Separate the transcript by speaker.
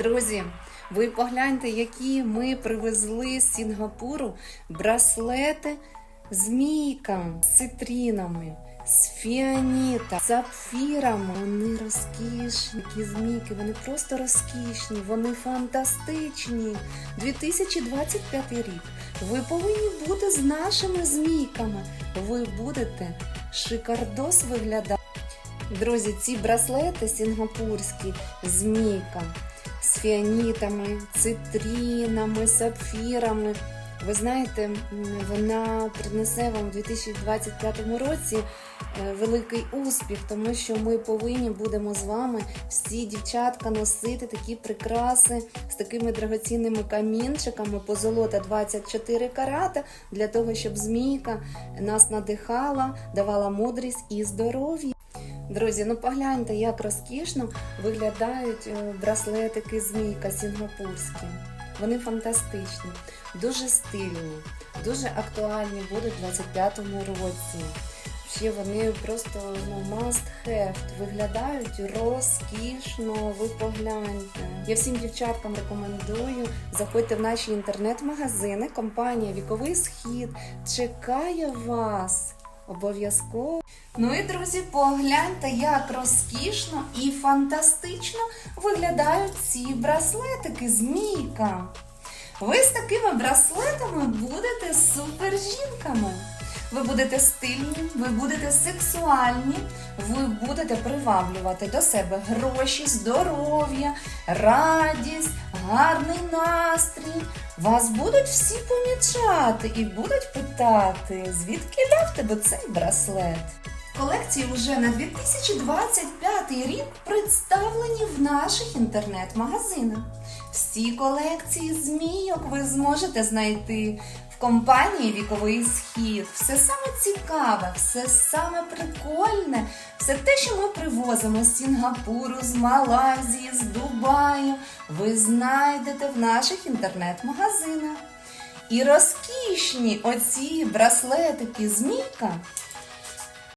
Speaker 1: Друзі, ви погляньте, які ми привезли з Сінгапуру браслети з мійком, з цитринами, з фіаніта, сапфірами. Вони розкішні, які змійки, вони просто розкішні, вони фантастичні. 2025 рік. Ви повинні бути з нашими змійками. Ви будете шикардос виглядати. Друзі, ці браслети сінгапурські, змійка з фіанітами, цитринами, сапфірами. Ви знаєте, вона принесе вам у 2025 році е, великий успіх, тому що ми повинні будемо з вами всі дівчатка носити такі прикраси з такими драгоцінними камінчиками позолота 24 карата для того, щоб змійка нас надихала, давала мудрість і здоров'я. Друзі, ну погляньте, як розкішно виглядають е, браслетики змійка сінгапурські. Вони фантастичні, дуже стильні, дуже актуальні будуть у 25-му році. Ще вони просто ну, must have, виглядають розкішно, ви погляньте. Я всім дівчаткам рекомендую. Заходьте в наші інтернет-магазини. Компанія Віковий Схід чекає вас. Обов'язково. Ну і друзі, погляньте, як розкішно і фантастично виглядають ці браслетики змійка. Ви з такими браслетами будете супер жінками. Ви будете стильні, ви будете сексуальні, ви будете приваблювати до себе гроші, здоров'я, радість, гарний настрій. Вас будуть всі помічати і будуть питати, звідки дав тебе цей браслет. Колекції вже на 2025 рік представлені в наших інтернет-магазинах. Всі колекції змійок ви зможете знайти в компанії Віковий Схід. Все саме цікаве, все саме прикольне, все те, що ми привозимо з Сінгапуру, з Малайзії, з Дубаю, ви знайдете в наших інтернет-магазинах. І розкішні оці браслетики змійка